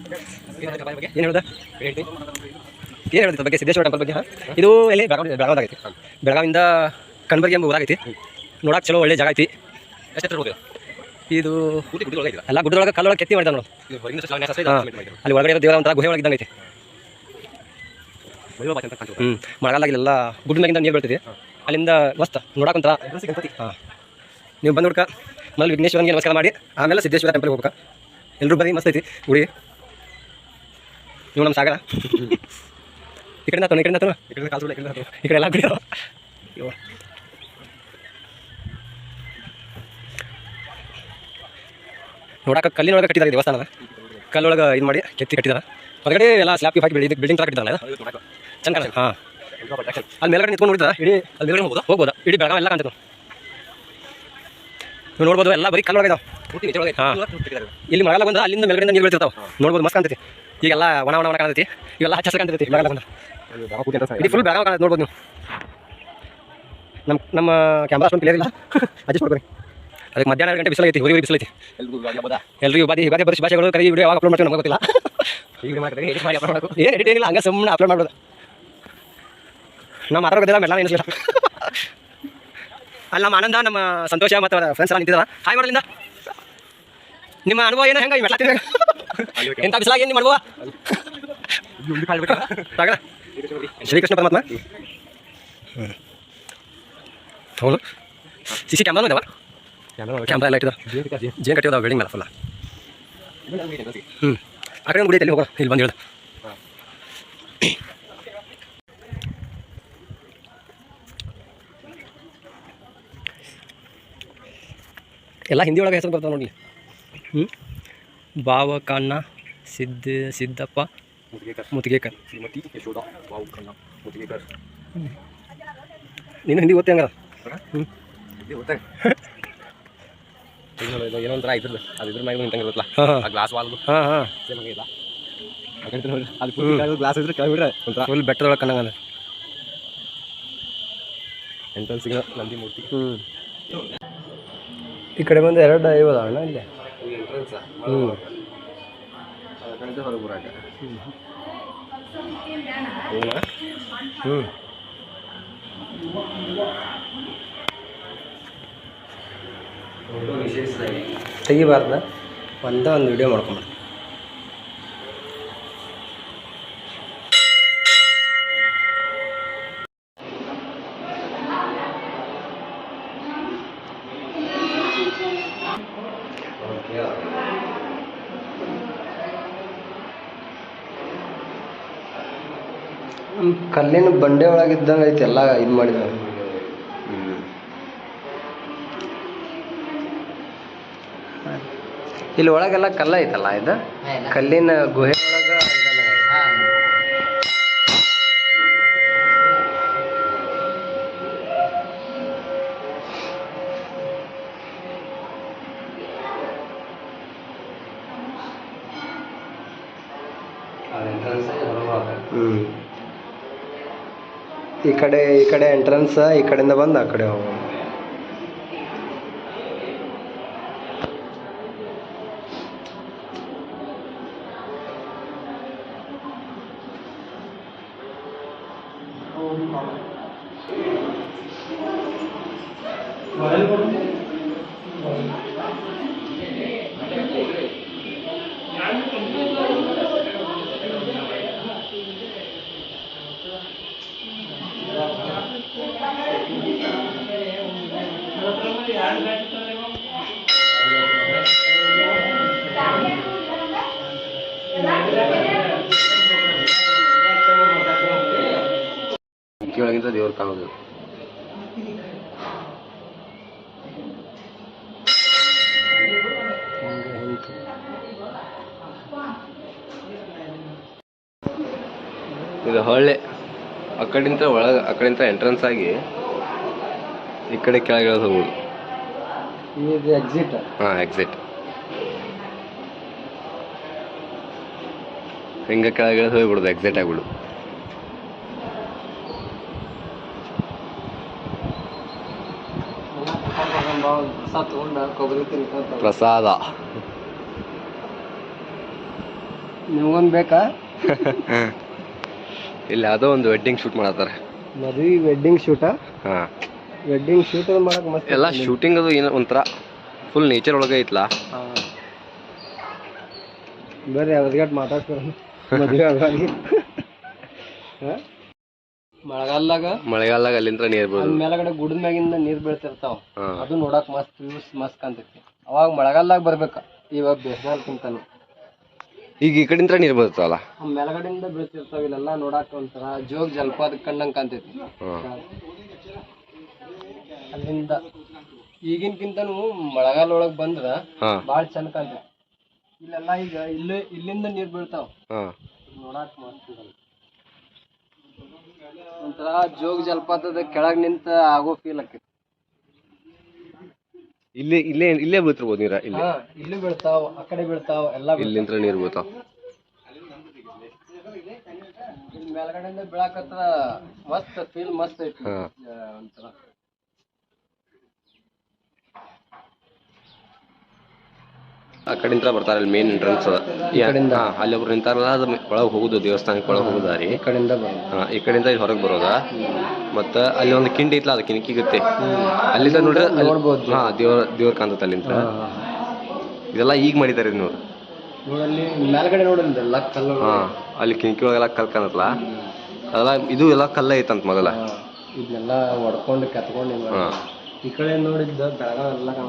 ಏನು ಹೇಳ್ದ? ಏನು ಬಗ್ಗೆ? ಸಿದ್ದೇಶ್ವರ ಟೆಂಪಲ್ ಬಗ್ಗೆ ಇದು ಎಲ್ಲಿ ಬೆಳಗಾವಿ ಬೆಳಗಾವಿದಾಗೈತಿ ಬೆಳಗಾವಿಂದ ಕಣ್ಬರ್ಗಿ ಎಂಬ ಊರಾಗೈತಿ ನೋಡಕ್ ಚಲೋ ಒಳ್ಳೆ ಜಾಗ ಐತಿ. ಇದು ಎಲ್ಲ ಗುಡ್ಡದೊಳಗೆ ಕಲ್ಲೊಳಗೆ ಕೆತ್ತಿ ಮಾಡಿದ ನೋಡು. ಅಲ್ಲಿ ಒಳಗಡೆ ದೇವರ ಒಂಥರ ಗುಹೆ ಒಳಗೆ ಐತಿ. ಹ್ಞೂ ಮಳೆಗಾಲಾಗಿಲ್ಲ ಗುಡ್ಡ ಮ್ಯಾಗಿಂದ ನೀರು ಬೀಳ್ತಿದೆ ಅಲ್ಲಿಂದ ಮಸ್ತ್ ನೋಡಕ್ಕೆ ಒಂಥರ ಹಾಂ. ನೀವು ಬಂದು ಹುಡ್ಕ ಮೊದಲು ವಿಘ್ನೇಶ್ವರನಿಗೆ ನಮಸ್ಕಾರ ಮಾಡಿ. ಆಮೇಲೆ ಸಿದ್ದೇಶ್ವರ ಟೆಂಪಲ್ಗೆ ಹೋಗ್ಬೇಕು. ಎಲ್ಲರೂ ಬರೀ ಮಸ್ತ್ ಐತಿ. ಗುಡಿ. ನೀವು ನಮ್ಮ ಸಾಗರ? ಈ ಕಡೆ ಈ ಕಡೆ ಈ ಕಡೆ ಎಲ್ಲ ಗುಡಿ ಅದಾವ. ಇವ. ನೋಡಕ್ಕೆ ಕಲ್ಲಿನೊಳಗೆ ಕಟ್ಟಿದ್ದಾರೆ ದೇವಸ್ಥಾನದ ಕಲ್ಲೊಳಗೆ ಇದು ಮಾಡಿ ಕೆತ್ತಿ ಕಟ್ಟಿದಾರೆ. ಹೊರಗಡೆ ಎಲ್ಲ ಸ್ಲ್ಯಾಪ್ ಹಾಕಿ ಬಿಡಿ ಬಿಲ್ಡಿಂಗ್ ಥರ ಕಟ್ಟಿದಾರಲ್ಲ ಇದು? ಚಂದ ಹಾಂ. ಅಲ್ಲಿ ಮೇಲ್ಗಡೆ ನಿಂತ್ಕೊಂಡು ನೋಡಿದ್ರೆ? ಇಡೀ ಅಲ್ಲಿ ಮೇಲ್ಗಡೆ ಹೋಗ್ಬೋದು? ಹೋಗ್ಬೋದು? ಇಡೀ ಬೆಳಗಾವಿ ಎಲ್ಲ ಕಾಣ್ತದೆ ನೀವು ನೋಡ್ಬೋದು ಎಲ್ಲ ಬರೀ ಕಲ್ಲೊಳಗೆ ಇದಾವೆ. ಹಾಂ. ಇಲ್ಲಿ ಮಳೆಗಾಲ ಬಂದ್ರೆ ಅಲ್ಲಿಂದ ಮೇಲ್ಗಡೆ ನೀರು ಬೀಳ್ತಿರ್ತಾವೆ. ನೋಡ್ಬೋದು ಮಸ್ತ್ ಕಾಣ್ತೈತಿ. ಈಗೆಲ್ಲ ಒಣ ಒಣ ಒಣ ಕಾಣ್ತೈತಿ. ಇವೆಲ್ಲ ಹಚ್ಚ ಕಾಣ್ತೈತಿ. ಬಂದ್ರೆ. ಇಡೀ ಫುಲ್ ಬೆಳಗಾವಿ ಕಾಣ ನೋಡ್ಬೋದು ನೀವು. ನಮ್ಮ ನಮ್ಮ ಕ್ಯಾಮ್ರಾ ಅಷ್ಟೊಂದು ಕ್ಲಿಯರ್ ಇಲ್ಲ. ಅಡ್ಜಸ್ಟ್ ಮಾಡ್ಕೊರಿ. ಅದಕ್ಕೆ ಮಧ್ಯಾಹ್ನ ಎರಡು ಗಂಟೆ ಬಿಸಿಲೈತಿ ಹುರಿ ಬಿಸಿಲೈತಿ ಎಲ್ಲರಿಗೂ ಬಾಧಿ ಯುಗಾದಿ ಬರೀ ಭಾಷೆಗಳು ಕರಿ ವಿಡಿಯೋ ಯಾವಾಗ ಅಪ್ಲೋಡ್ ಮಾಡ್ತೀವಿ ನಮ್ಗೆ ಗೊತ್ತಿಲ್ಲ. ಏನು ಎಡಿಟ್ ಏನಿಲ್ಲ ಹಂಗೆ ಸುಮ್ಮನೆ ಅಪ್ಲೋಡ್ ಮಾಡೋದು ನಮ್ಮ ಮಾತಾಡೋ ಗೊತ್ತಿಲ್ಲ ಮೆಲ್ಲ ಏನಿಲ್ಲ ಅಲ್ಲಿ ನಮ್ಮ ಆನಂದ ನಮ್ಮ ಸಂತೋಷ ಮತ್ತು ಫ್ರೆಂಡ್ಸ್ ಎಲ್ಲ ನಿಂತಿದ್ದಾವೆ ಹಾಯ್ ಮಾಡಲಿಂದ ನಿಮ್ಮ ಅನುಭವ ಏನೋ? ಹೆಂಗೆ ಮೆಟ್ಲ ಎಂಥ ಬಿಸಿಲಾಗಿ ಏನು ಮಾಡುವ ಶ್ರೀಕೃಷ್ಣ ಪರಮಾತ್ಮ. ಹೌದು. ಸಿ ಸಿ ಕ್ಯಾಮ್ರಾ ಇದಾವ ಕ್ಯಾಮ್ರಾ ಎಲ್ಲ ಇಟ್ಟಿದ ಜೇನು ಕಟ್ಟಿದ. ಬಿಲ್ಡಿಂಗ್ ಮೇಲೆ ಫುಲ್ಲ ಹ್ಞೂ ಆ ಕಡೆ ಗುಡಿ ಐತೆ ಹೋಗೋ ಇಲ್ಲಿ ಬಂದು ಹೇಳ್ದೆ. ಎಲ್ಲ ಹಿಂದಿ ಒಳಗೆ ಹೆಸರು ಬರ್ತಾವೆ ನೋಡಿ ಹ್ಞೂ ಬಾವ ಕಣ್ಣ ಸಿದ್ದ ಸಿದ್ದಪ್ಪ ಮುತ್ಗೇಕರ್ ಶ್ರೀಮತಿ ಯಶೋಧ ವಾವು ಕಣ್ಣ ಮುತ್ತಿಗೆಕರ್ ನೀನು ಹಿಂದಿ ಓದ್ತಿ ಹಂಗಾರ? ಹ್ಞೂ ಏನೋ ಒಂಥರ ಇದ್ರದ್ದು. ಅದು ಇದ್ರ ಮ್ಯಾಗ ನಿಂತಂಗೆ ಇರುತ್ತಲ್ಲ? ಆ ಗ್ಲಾಸ್ ವಾಲ್ದು ಹಾಂ ಹಾಂ. ಸೇಮ್ ಹಂಗೆ ಇಲ್ಲ ಅದು ಫುಲ್ ಗ್ಲಾಸ್ ಇದ್ರೆ ಕೆಳಗೆ ಬಿಡ್ರೆ ಒಂಥರ. ಫುಲ್ ಬೆಟ್ಟದೊಳಗೆ ಕಣ್ಣಂಗ ಎಂಟ್ರೆನ್ಸಿಗೆ ನಂದಿ ಮೂರ್ತಿ. ಹ್ಞೂ ಈ ಕಡೆ ಬಂದು ಎರಡು ಐವದ ಅಣ್ಣ ಇಲ್ಲಿ? ಎಂಟ್ರೆನ್ಸ್ ಹ್ಞೂ ಅದಕ್ಕಂತ ಹೊರಗೆ ಬರಾಕ ಹ್ಞೂ ತೆಗಿಬಾರ್ದ ಒಂದ ಒಂದು ವಿಡಿಯೋ ಮಾಡ್ಕೊಂಬ ಕಲ್ಲಿನ ಬಂಡೆ ಒಳಗಿದ್ದಂಗೆ ಐತೆ, ಎಲ್ಲ ಇದು ಮಾಡಿದ ಇಲ್ಲಿ ಒಳಗೆಲ್ಲ ಕಲ್ಲ ಐತಲ್ಲ ಇದು? ಕಲ್ಲಿನ ಗುಹೆ ಒಳಗ ಹ್ಮ್. ಈ ಕಡೆ ಈ ಕಡೆ ಎಂಟ್ರೆನ್ಸ್ ಈ ಕಡೆಯಿಂದ ಬಂದು ಆ ಕಡೆ ಹೋಗೋದು ದೇವ್ರ ಕಾಣೋದು ಇದು ಹೊಳ್ಳೆ. ಆ ಕಡೆಯಿಂದ ಒಳಗೆ ಆ ಕಡೆಯಿಂದ ಎಂಟ್ರೆನ್ಸ್ ಆಗಿ ಈ ಕಡೆ ಕೆಳಗೆ ಇಳಿದು ಹೋಗ್ಬೋದು ಇದು ಎಕ್ಸಿಟ್ ಹಾಂ ಎಕ್ಸಿಟ್ ಹಿಂಗ ಕೆಳಗೆ ಹೋಗ್ಬಿಡುದು ಎಕ್ಸಿಟ್ ಆಗ್ಬಿಡು. ಪ್ರಸಾದ. ನಿಮ್ಗೊಂದು ಬೇಕಾ? ಇಲ್ಲ ಅದೋ ಒಂದು ವೆಡ್ಡಿಂಗ್ ಶೂಟ್ ಮಾಡತ್ತಾರೆ ಮದುವೆ ವೆಡ್ಡಿಂಗ್ ಶೂಟಾ ಹಾಂ. ವೆಡ್ಡಿಂಗ್ ಶೂಟ್ ಮಾಡಕ್ ಮಸ್ತ್ ಎಲ್ಲ ಶೂಟಿಂಗ್ ಅದು ಏನೋ ಒಂಥರ ಫುಲ್ ನೇಚರ್ ಒಳಗೆ ಐತ್ಲಾ? ಬರ್ರಿ ಅವ್ರಿಗಟ್ ಮಾತಾಡ್ತಾರ ಮದ್ವೆ ಮಳೆಗಾಲದಾಗ ಮಳೆಗಾಲದಾಗ ಅಲ್ಲಿಂದ ನೀರ್ ಮೇಲಗಡೆ ಗುಡದ ಮ್ಯಾಗಿಂದ ನೀರ್ ಬೀಳ್ತಿರ್ತಾವ. ಅದು ನೋಡಕ್ ಮಸ್ತ್ ವ್ಯೂಸ್ ಮಸ್ತ್ ಕಾಣ್ತೈತಿ. ಅವಾಗ ಮಳೆಗಾಲದಾಗ ಬರ್ಬೇಕ. ಇವಾಗ ಬೇಸಿಗೆಲ್ಕಿಂತಾನು ಈಗ ಈ ಕಡೆಯಿಂದ ನೀರ್ ಬರ್ತಾವಲ್ಲ ಮೇಲ್ಗಡೆಯಿಂದ ಬೀಳ್ತಿರ್ತಾವ ಇಲ್ಲೆಲ್ಲ ನೋಡಾಕ ಒಂಥರ ಜೋಗ ಜಲಪಾತ ಕಂಡಂಗ್ ಕಾಣ್ತೈತಿ. ಅಲ್ಲಿಂದ. ಈಗಿನ್ಕಿಂತನು ಮಳೆಗಾಲ ಒಳಗ್ ಬಂದ್ರ ಹಾಂ. ಬಾಳ ಚಂದ ಕಾಣ್ತೈತಿ. ಇಲ್ಲೆಲ್ಲ ಈಗ ಇಲ್ಲಿ ಇಲ್ಲಿಂದ ನೀರ್ ಬೀಳ್ತಾವ. ಹಾ. ನೋಡಾಕ ಮಸ್ತ್ ಇದಲ್ಲ. ಒಂಥರ ಜೋಗ ಜಲಪಾತದ ಕೆಳಗ್ ನಿಂತ ಆಗೋ ಫೀಲ್ ಆಕೈತಿ. ಇಲ್ಲಿ ಇಲ್ಲೇ ಇಲ್ಲೇ ಬೀಳ್ತಿರ್ಬೋದು ನೀರ? ಇಲ್ಲಿ. ಹಾ ಇಲ್ಲಿ ಬೀಳ್ತಾವ ಆ ಕಡೆ ಬೀಳ್ತಾವ ಎಲ್ಲ ನೀರು ಬೀಳ್ತಾವ. ಇಲ್ಲಿ ಮೇಲ್ಗಡೆಯಿಂದ ಬೀಳಾಕತ್ರ ಮಸ್ತ್ ಫೀಲ್ ಮಸ್ತ್ ಐತಿ. ಆ, ಒಂಥರ. ಆ ಕಡೆಯಿಂದ ಬರ್ತಾರೆ ಅಲ್ಲಿ ಮೇನ್ ಎಂಟ್ರೆನ್ಸ್ ಕಡೆಯಿಂದ? ಹಾಂ ಅಲ್ಲಿ ಒಬ್ರು ನಿಂತಾರಲ್ಲ ಅದು ಒಳಗೆ ಹೋಗುದು ದೇವಸ್ಥಾನಕ್ಕೆ ಒಳಗೆ ಹೋಗುದು ದಾರಿ ಈ ಕಡೆಯಿಂದ ಹಾಂ ಈ ಕಡೆಯಿಂದ ಇಲ್ಲಿ ಹೊರಗೆ ಬರೋದ. ಮತ್ತ ಅಲ್ಲಿ ಒಂದು ಕಿಂಡಿ ಐತ್ಲ ಅದು ಕಿಣಕಿಗುತ್ತೆ. ಅಲ್ಲಿಂದ ನೋಡ್ರೆ ನೋಡ್ಬೋದು. ಹಾಂ ದೇವ್ರ ದೇವ್ರ ಕಾಣ್ತೈತೆ ಅಲ್ಲಿಂದ ಇದೆಲ್ಲ ಈಗ ಮಾಡಿದ್ದಾರೆ ಇದು ನೋಡಿ. ನೋಡಲ್ಲಿ ಮೇಲ್ಗಡೆ ಕಲ್ಲು ಹಾಂ ಅಲ್ಲಿ ಕಿಣಕಿ ಒಳಗೆಲ್ಲ ಕಲ್ ಕಾಣತ್ತಲ್ಲ. ಅದೆಲ್ಲ ಇದು ಎಲ್ಲ ಕಲ್ಲ ಐತಂತ ಮೊದಲ. ಇದನ್ನೆಲ್ಲ ಒಡ್ಕೊಂಡು ಕೆತ್ಕೊಂಡು ಈ ಕಡೆ ನೋಡಿದ್ದ ಬೆಳಗಾವ್ ಎಲ್ಲ ಕಾಣ